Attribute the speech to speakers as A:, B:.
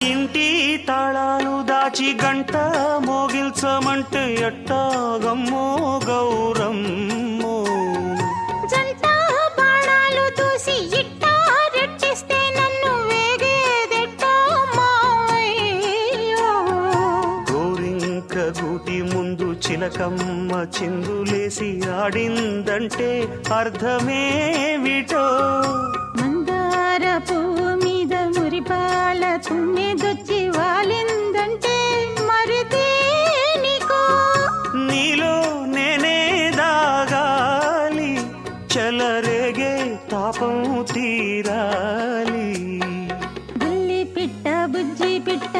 A: ఇంటి తాళాలు దాచి గంట మోగిల్చమంటే ఎట్టాగమ్మో గౌరమ్మో.
B: జంట బాణాలు దూసి ఇట్టా రెట్టిస్తే నన్ను వేగేదెట్టా మావయ్యో.
A: గోరింక గూటి ముందు చిలకమ్మ చిందులేసి ఆడిందంటే అర్థమేమిటో రేగే తాపం తీరాలి. గుల్లి పిట్ట బుజ్జి పిట్ట